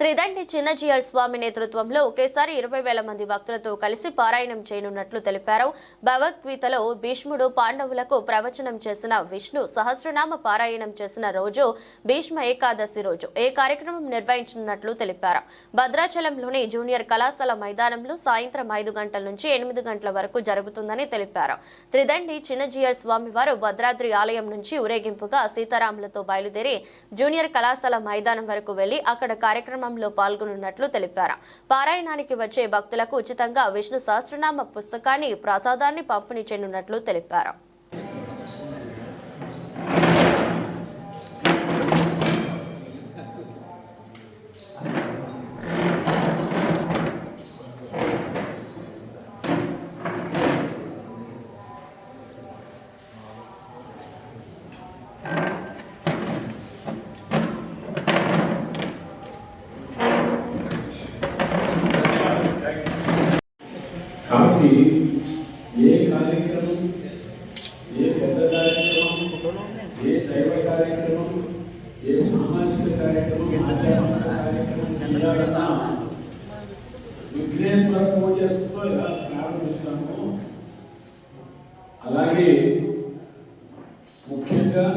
త్రిదండి చిన్నజీఆర్ స్వామి నేతృత్వంలో ఒకేసారి ఇరవై వేల మంది భక్తులతో కలిసి పారాయణం చేయనున్నట్లు తెలిపారు. భగవద్గీతలో భీష్ముడు పాండవులకు ప్రవచనం చేసిన విష్ణు సహస్రనామ పారాయణం చేసిన రోజు భీష్మ ఏకాదశి రోజు ఏ కార్యక్రమం నిర్వహించనున్నట్లు తెలిపారు. భద్రాచలంలోని జూనియర్ కళాశాల మైదానంలో సాయంత్రం ఐదు గంటల నుంచి ఎనిమిది గంటల వరకు జరుగుతుందని తెలిపారు. త్రిదండి చిన్నజీయర్ స్వామివారు భద్రాద్రి ఆలయం నుంచి ఊరేగింపుగా సీతారాములతో బయలుదేరి జూనియర్ కళాశాల మైదానం వరకు వెళ్ళి అక్కడ కార్యక్రమంలో పాల్గొనున్నట్లు తెలిపారు. పారాయణానికి వచ్చే భక్తులకు ఉచితంగా విష్ణు సహస్రనామ పుస్తకాన్ని ప్రసాదాన్ని పంపిణీ చేయనున్నట్లు తెలిపారు. కాబట్టి ఏ కార్యక్రమం ఏ పెద్ద కార్యక్రమం ఏ దైవ కార్యక్రమం ఏ సామాజిక కార్యక్రమం ఆధ్యాత్మిక కార్యక్రమం చేయాలన్నా విఘ్నేశ్వర పూజతో ఎలా ప్రారంభిస్తామో అలాగే ముఖ్యంగా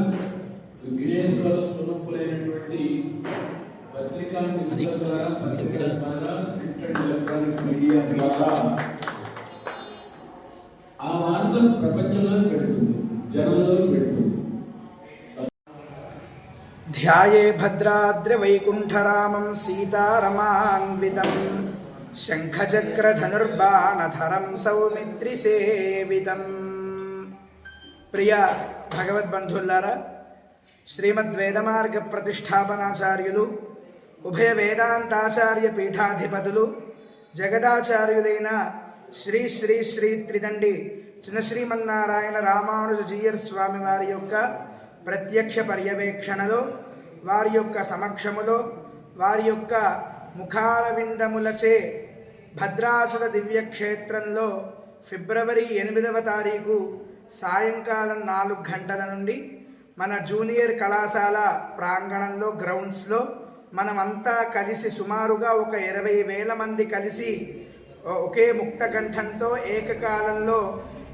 విఘ్నేశ్వర స్వరూపులైనటువంటి పత్రికా నిమిత్త ద్వారా పత్రికల ద్వారా ప్రింట్ అండ్ ఎలక్ట్రానిక్ మీడియా ద్వారా ఆ మార్గం ప్రపంచంలోకి పెడుతుంది జనంలోకి పెడుతుంది ధ్యాయే భద్రాద్రి భద్రాద్రివైకుంఠరామం సీతారమాన్వితం శంఖచక్ర ధనుర్బాణరం సౌమిత్రి సేవితం ప్రియ భగవద్బంధుల్లారా శ్రీమద్ వేదమార్గ ప్రతిష్టాపనాచార్యులు ఉభయ వేదాంతాచార్య పీఠాధిపతులు జగదాచార్యులైన శ్రీ శ్రీ శ్రీ త్రిదండి చిన్న శ్రీమన్నారాయణ రామానుజ జీయర్ స్వామి వారి యొక్క ప్రత్యక్ష పర్యవేక్షణలో వారి యొక్క సమక్షములో వారి యొక్క ముఖాల విందములచే భద్రాచల దివ్యక్షేత్రంలో ఫిబ్రవరి ఎనిమిదవ తారీఖు సాయంకాలం నాలుగు గంటల నుండి మన జూనియర్ కళాశాల ప్రాంగణంలో గ్రౌండ్స్లో మనమంతా కలిసి సుమారుగా ఒక ఇరవై వేల మంది కలిసి ఒకే ముక్తకంఠంతో ఏకకాలంలో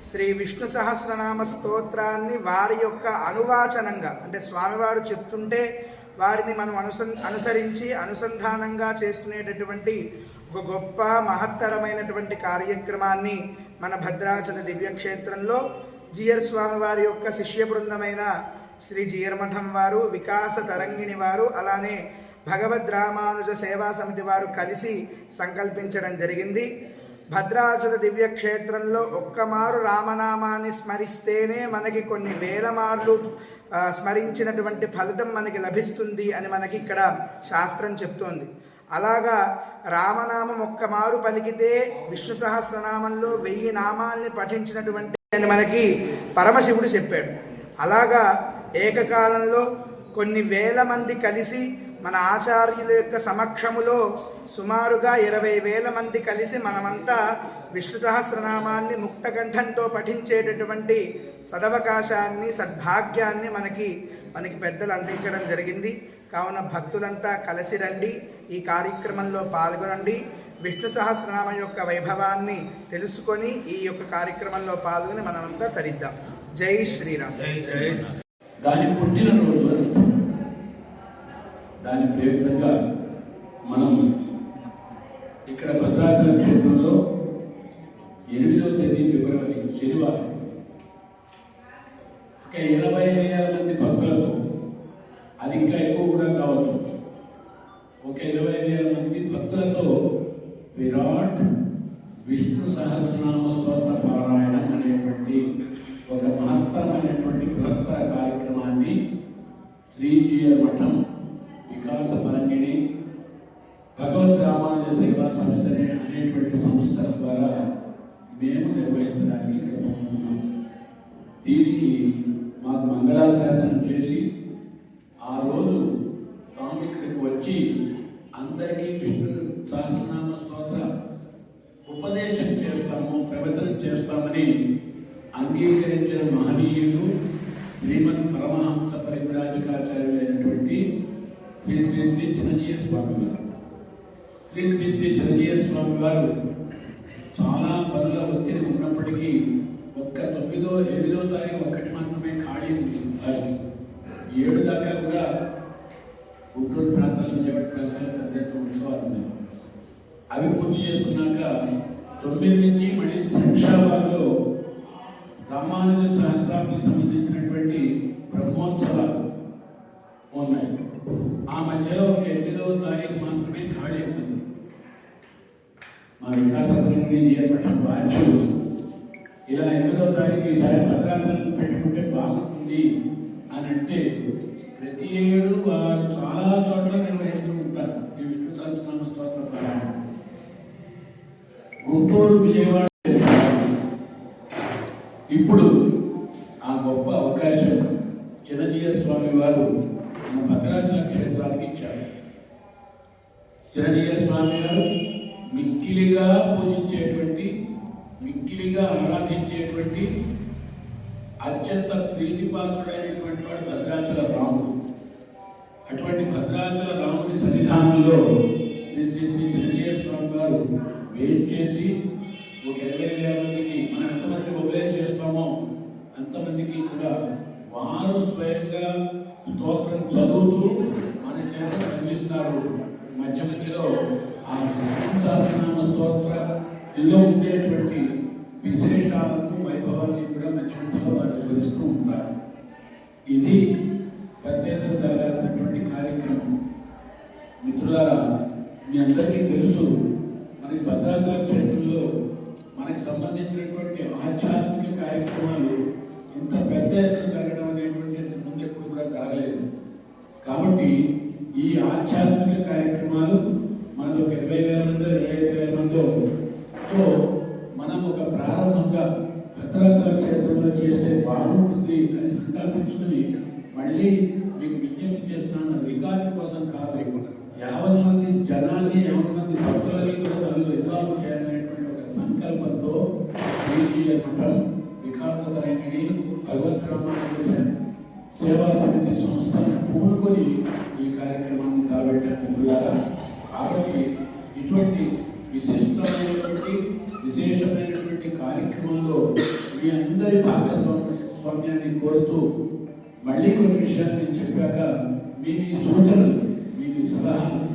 శ్రీ విష్ణు సహస్రనామ స్తోత్రాన్ని వారి యొక్క అనువాచనంగా అంటే స్వామివారు చెప్తుంటే వారిని మనం అనుసం అనుసరించి అనుసంధానంగా చేసుకునేటటువంటి ఒక గొప్ప మహత్తరమైనటువంటి కార్యక్రమాన్ని మన భద్రాచల దివ్యక్షేత్రంలో జియర్ స్వామి వారి యొక్క శిష్య బృందమైన శ్రీ జియర్ మఠం వారు వికాస తరంగిణి వారు అలానే భగవద్ రామానుజ సేవా సమితి వారు కలిసి సంకల్పించడం జరిగింది. భద్రాచల దివ్యక్షేత్రంలో ఒక్కమారు రామనామాన్ని స్మరిస్తేనే మనకి కొన్ని వేల మార్లు స్మరించినటువంటి ఫలితం మనకి లభిస్తుంది అని మనకి ఇక్కడ శాస్త్రం చెప్తోంది. అలాగా రామనామం ఒక్క మారు పలికితే విష్ణు సహస్రనామంలో వెయ్యి నామాల్ని పఠించినటువంటి అని మనకి పరమశివుడు చెప్పాడు. అలాగా ఏకకాలంలో కొన్ని వేల మంది కలిసి మన ఆచార్యుల యొక్క సమక్షములో సుమారుగా ఇరవై వేల మంది కలిసి మనమంతా విష్ణు సహస్రనామాన్ని ముక్తకంఠంతో పఠించేటటువంటి సదవకాశాన్ని సద్భాగ్యాన్ని మనకి మనకి పెద్దలు అందించడం జరిగింది. కావున భక్తులంతా కలిసి రండి ఈ కార్యక్రమంలో పాల్గొనండి. విష్ణు సహస్రనామ యొక్క వైభవాన్ని తెలుసుకొని ఈ యొక్క కార్యక్రమంలో పాల్గొని మనమంతా తరిద్దాం. జై శ్రీరామ్. దాని పుట్టినరోజు దాని ప్రయుక్తంగా మనం ఇక్కడ భద్రాచల క్షేత్రంలో ఎనిమిదవ తేదీ ఫిబ్రవరి శనివారం ఒక ఇరవై వేల మంది భక్తులతో అది ఇంకా ఎక్కువ కూడా కావచ్చు. ఒక ఇరవై వేల మంది భక్తులతో విరాట్ విష్ణు సహస్రనామ స్తోత్ర పారాయణం అనేటువంటి ఒక మహత్తరమైనటువంటి బృహత్తర కార్యక్రమాన్ని శ్రీజీయర్ మఠం వికాస తరంగిణి భగవద్ రామానుజ సేవా సంస్థ అనే- అనేటువంటి సంస్థల ద్వారా మేము నిర్వహించడానికి ఇక్కడ పంపుతున్నాం. దీనికి మాకు మంగళాశాసనం చేసి ఆ రోజు తాము ఇక్కడికి వచ్చి అందరికీ విష్ణు సహస్రనామ స్తోత్ర ఉపదేశం చేస్తాము ప్రవచనం చేస్తామని అంగీకరించిన మహనీయులు శ్రీమద్ పరమహంస పరివిరాజకాచార్యులైనటువంటి శ్రీ శ్రీ శ్రీ చిన్నజీయ స్వామి వారు శ్రీ శ్రీ శ్రీ చిన్నజీయ స్వామి వారు ఉన్నప్పటికీ ఒక్క తొమ్మిదో ఎనిమిదో తారీఖు ఒక్కటి మాత్రమే ఖాళీ ఉంది. ఏడు దాకా కూడా గుంటూరు ప్రాంతాలు విజయవాడ ప్రాంతాలు పెద్ద ఎత్తున ఉత్సవాలు ఉన్నాయి. అవి పూర్తి చేసుకున్నాక తొమ్మిది నుంచి మళ్ళీ శంషాబాద్లో రామానుజ సహస్రానికి సంబంధించినటువంటి బ్రహ్మోత్సవాలు ఉన్నాయి. ఆ మధ్యలో ఒక ఎనిమిదవ తారీఖు మాత్రమే ఖాళీ ఉంటుంది మా వికాస ప్రతినిధి చేపట్టిన బాధ్యులు ఇలా ఎనిమిదవ తారీఖు ఈసారి భద్రాద్రులు పెట్టుకుంటే బాగుంటుంది అని అంటే ప్రతి ఏడు వారు చాలా చోట్ల నిర్వహిస్తూ ఉంటారు. ఈ విష్ణు సహస్రనామ స్తోత్ర పారాయణ గుంటూరు విజయవాడ ఇప్పుడు ఆ గొప్ప అవకాశం చిరంజీవ స్వామి వారు మన భద్రాచల క్షేత్రానికి ఇచ్చారు. చిరంజీవ స్వామి గారు మిక్కిలిగా పూజించేటువంటి మిక్కిలిగా ఆరాధించేటువంటి అత్యంత ప్రీతిపాత్రుడైనటువంటి వాడు భద్రాచల రాముడు. అటువంటి భద్రాచల రాముడి సన్నిధానంలో శ్రీ శ్రీ శ్రీ చిరంజీవి స్వామి గారు వేయించేసి చేసి ఒక ఇరవై వేల మందికి మనం ఎంతమంది మొబైల్ చేస్తామో అంతమందికి కూడా వారు స్వయంగా స్తోత్రం చదువుతూ మన చేత చదివిస్తారు. మధ్య మధ్యలో ఆ విష్ణు సహస్రనామ స్తోత్రంలో ఉండేటువంటి విశేషాలను వైభవాన్ని కూడా మధ్య మధ్యలో వారు తెలుస్తూ ఉంటారు. ఇది పెద్ద ఎత్తున జరగాల్సినటువంటి కార్యక్రమం. మిత్రులారా మీ అందరికీ తెలుసు మనకి భద్రాద్రి క్షేత్రంలో మనకి సంబంధించినటువంటి ఆధ్యాత్మిక కార్యక్రమాలు ఇంత పెద్ద ఎత్తున జరగడం అనేటువంటి ముందు ఎప్పుడు కూడా జరగలేదు. కాబట్టి ఈ ఆధ్యాత్మిక కార్యక్రమాలు మనది ఒక ఇరవై వేల మందో ఇరవై ఐదు వేల మందితో మనం ఒక ప్రారంభంగా భద్రాచల క్షేత్రంలో చేస్తే బాగుంటుంది అని సంకల్పించుకుని మళ్ళీ మీకు విజ్ఞప్తి చేస్తున్నాను రికార్డు కోసం కాదు. యాభై మంది జనాన్ని యాభై మంది భక్తులని కూడా దానిలో ఇన్వాల్వ్ చేయాలనేటువంటి ఒక సంకల్పంతో శ్రీజీయ మఠం వికాస భగవద్ సేవా సమితి సంస్థను పూనుకొని ఈ కార్యక్రమాన్ని తలబెట్టారు మిత్రులారా కాబట్టి ఇటువంటి విశిష్టమైనటువంటి విశేషమైనటువంటి కార్యక్రమంలో మీ అందరి భాగస్వామ్యాన్ని స్వామ్యాన్ని కోరుతూ మళ్ళీ కొన్ని విషయాలు నేను చెప్పాక మీ మీ సూచనలు మీ మీ సలహాలు